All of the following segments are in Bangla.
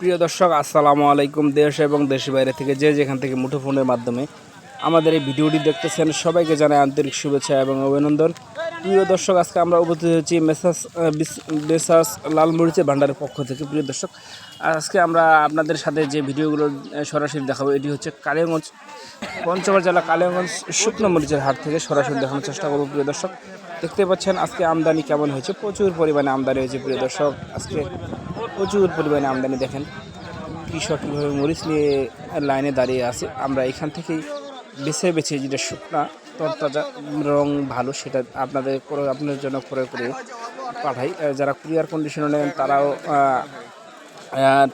প্রিয় দর্শক, আসসালামু আলাইকুম দেশ এবং দেশের বাইরে থেকে যে যেখান থেকে মুঠোফোনের মাধ্যমে আমাদের এই ভিডিওটি দেখতেছেন, সবাইকে জানাই আন্তরিক শুভেচ্ছা এবং অভিনন্দন। প্রিয় দর্শক, আজকে আমরা উপস্থিত হয়েছি মেসাস বেসাস লালমরিচের ভান্ডারের পক্ষ থেকে। প্রিয় দর্শক, আজকে আমরা আপনাদের সাথে যে ভিডিওগুলো সরাসরি দেখাবো, এটি হচ্ছে কালিয়াগঞ্জ, পঞ্চগড় জেলা কালিয়াগঞ্জ শুকনো মরিচের হাট থেকে সরাসরি দেখানোর চেষ্টা করব, প্রিয় দর্শক। দেখতে পাচ্ছেন আজকে আমদানি কেমন হয়েছে? প্রচুর পরিমাণে আমদানি হয়েছে, প্রিয় দর্শক। আজকে প্রচুর পরিমাণে আমদানি দেখেন। কৃষক কীভাবে মরিচ নিয়ে লাইনে দাঁড়িয়ে আছে, আমরা এখান থেকেই বেছে বেছে যেটা শুকনা, তরতাজা রং ভালো সেটা আপনাদের করে, আপনাদের জন্য করে করে পাঠাই। যারা কুরিয়ার কন্ডিশনে নেন তারাও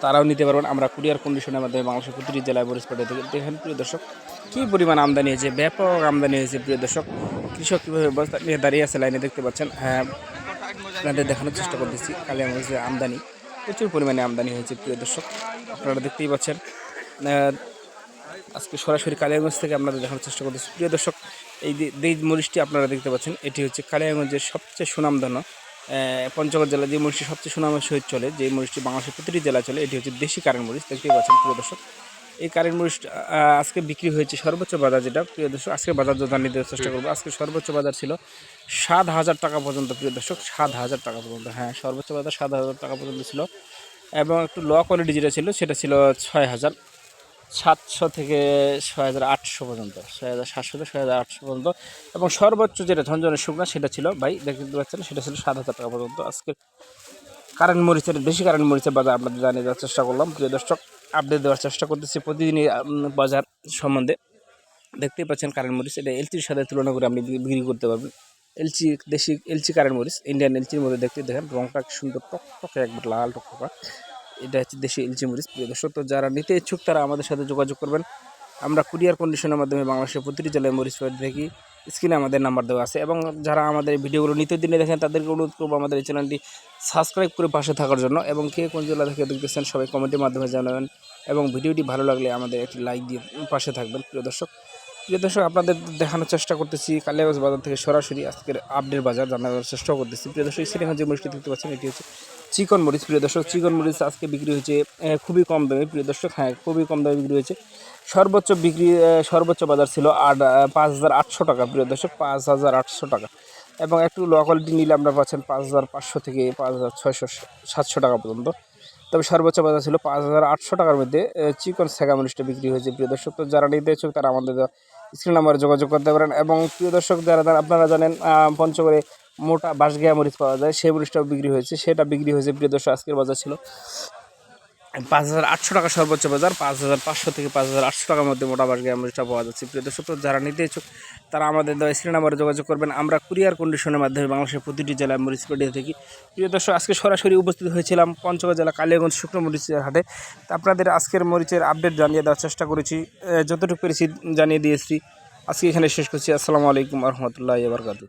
তারাও নিতে পারবেন। আমরা কুরিয়ার কন্ডিশনের মাধ্যমে বাংলাদেশের প্রতিটি জেলায় মরিচ পাঠিয়ে দেখেন, প্রিয় দর্শক, কী পরিমাণ আমদানি হয়েছে, ব্যাপক আমদানি হয়েছে, প্রিয় দর্শক। কৃষক কীভাবে বস্তা নিয়ে দাঁড়িয়ে আছে লাইনে দেখতে পাচ্ছেন? হ্যাঁ আপনাদের দেখানোর চেষ্টা করতেছি। কালিয়া মরিচের আমদানি, প্রচুর পরিমাণে আমদানি হয়েছে, প্রিয় দর্শক। আপনারা দেখতেই পাচ্ছেন। আজকে সরাসরি কালিয়াগঞ্জ থেকে আপনাদের দেখানোর চেষ্টা করতেছি। প্রিয় দর্শক, এই যেই মরিচটি আপনারা দেখতে পাচ্ছেন, এটি হচ্ছে কালিয়াগঞ্জের সবচেয়ে সুনামধন্য পঞ্চগড় জেলা যে মরিচটি সবচেয়ে সুনামের সহিত চলে, যে মরিচটি বাংলাদেশের প্রতিটি জেলায় চলে, এটি হচ্ছে দেশি কারেন্ট মরিচ। দেখতেই পাচ্ছেন, প্রিয় দর্শক। এই কারেন্ট মরিচটা আহ, আজকে বিক্রি হয়েছে সর্বোচ্চ বাজার যেটা প্রিয় দর্শক আজকে বাজার জানিয়ে দেওয়ার চেষ্টা করব। আজকে সর্বোচ্চ বাজার ছিল সাত হাজার টাকা পর্যন্ত প্রিয় দর্শক সাত হাজার টাকা পর্যন্ত হ্যাঁ সর্বোচ্চ বাজার সাত হাজার টাকা পর্যন্ত ছিল। এবং একটু লো কোয়ালিটি যেটা ছিল সেটা ছিল ছয় হাজার সাতশো থেকে ছয় হাজার আটশো পর্যন্ত ছয় হাজার সাতশো থেকে ছয় হাজার আটশো পর্যন্ত। এবং সর্বোচ্চ যেটা ঝনঝনের শুকনা সেটা ছিল ভাই দেখতে পাচ্ছেন সেটা ছিল সাত হাজার টাকা পর্যন্ত। আজকে কারেন্ট মরিচের বেশি কারেন্ট মরিচের বাজার আপনাদের জানিয়ে দেওয়ার চেষ্টা করলাম প্রিয় দর্শক। আপডেট দেওয়ার চেষ্টা করতেছি প্রতিদিনই বাজার সম্বন্ধে। দেখতেই পাচ্ছেন কারেন্ট মরিচ। এটা এলচির সাথে তুলনা করে আপনি বিক্রি করতে পারবেন। এলচি দেশি, এলচি কারেন্ট মরিচ ইন্ডিয়ান এলচির মধ্যে দেখতে দেখেন, রংটা সুন্দর টক টকে একবার লাল টকটকা। এটা হচ্ছে দেশি এলচি মরিচ। প্রিয় দর্শক, তো যারা নিতে ইচ্ছুক তারা আমাদের সাথে যোগাযোগ করবেন। আমরা কুরিয়ার কন্ডিশনের মাধ্যমে বাংলাদেশের প্রতিটি জেলায় মরিচ পাঠিয়ে থাকি স্ক্রিনে আমাদের নাম্বার দেওয়া আছে এবং যারা আমাদের ভিডিওগুলো নিত্য দিনে দেখেন, তাদেরকে অনুরোধ করব আমাদের এই চ্যানেলটি সাবস্ক্রাইব করে পাশে থাকার জন্য এবং কে কোন জেলা থেকে দেখতেছেন সবাই কমেন্টের মাধ্যমে জানাবেন এবং ভিডিওটি ভালো লাগলে আমাদের একটি লাইক দিয়ে পাশে থাকবেন। প্রিয় দর্শক প্রিয় দর্শক, আপনাদের দেখানোর চেষ্টা করতেছি কালিয়াগঞ্জ বাজার থেকে সরাসরি আজকের আপডেট বাজার জানানোর চেষ্টা করতেছি। প্রিয় দর্শক যে মরিচটি দেখতে পাচ্ছেন, এটি হচ্ছে চিকন মরিচ। প্রিয় দর্শক, চিকন মরিচ আজকে বিক্রি হয়েছে খুবই কম দামে। প্রিয় দর্শক হ্যাঁ খুবই কম দামে বিক্রি হয়েছে। সর্বোচ্চ বিক্রি সর্বোচ্চ বাজার ছিল আট পাঁচ হাজার আটশো টাকা, প্রিয় দর্শক, পাঁচ হাজার আটশো টাকা। এবং একটু লো কোয়ালিটি নিলে আমরা পাচ্ছেন পাঁচ হাজার পাঁচশো থেকে পাঁচ হাজার ছয়শো, সাতশো টাকা পর্যন্ত। তবে সর্বোচ্চ বাজার ছিল পাঁচ হাজার আটশো টাকার মধ্যে চিকন সেগা মরিচটা বিক্রি হয়েছে, প্রিয় দর্শক। তো যারা নিতে ইচ্ছুক তারা আমাদের স্ক্রিন নাম্বারে যোগাযোগ করতে পারেন এবং প্রিয় দর্শক, যারা আপনারা জানেন পঞ্চগড়ে মোটা বাঁশগিয়া মরিচ পাওয়া যায়। সেই মরিচটাও বিক্রি হয়েছে, সেটা বিক্রি হয়েছে। প্রিয় দর্শক, আজকের বাজার ছিল পাঁচ হাজার আটশো টাকা সর্বোচ্চ বাজার, পাঁচ হাজার পাঁচশো থেকে পাঁচ হাজার আটশো টাকার মধ্যে মোটা মরিচটা পাওয়া যাচ্ছে। প্রিয় দর্শক যারা নিতে ইচ্ছুক, তারা আমাদের দেওয়া স্ক্রিন নাম্বারে যোগাযোগ করবেন। আমরা কুরিয়ার কন্ডিশনের মাধ্যমে বাংলাদেশের প্রতিটি জেলায় মরিচ পাঠিয়ে থাকি। প্রিয় দর্শক, আজকে সরাসরি উপস্থিত হয়েছিলাম পঞ্চগড় জেলা কালিয়াগঞ্জ শুকনো মরিচের হাটে। আপনাদের আজকের মরিচের আপডেট জানিয়ে দেওয়ার চেষ্টা করেছি। যতটুকু পেরেছি জানিয়ে দিয়েছি। আজকে এখানে শেষ করছি। আসসালামু আলাইকুম রহমতুল্লাহ বারকাতু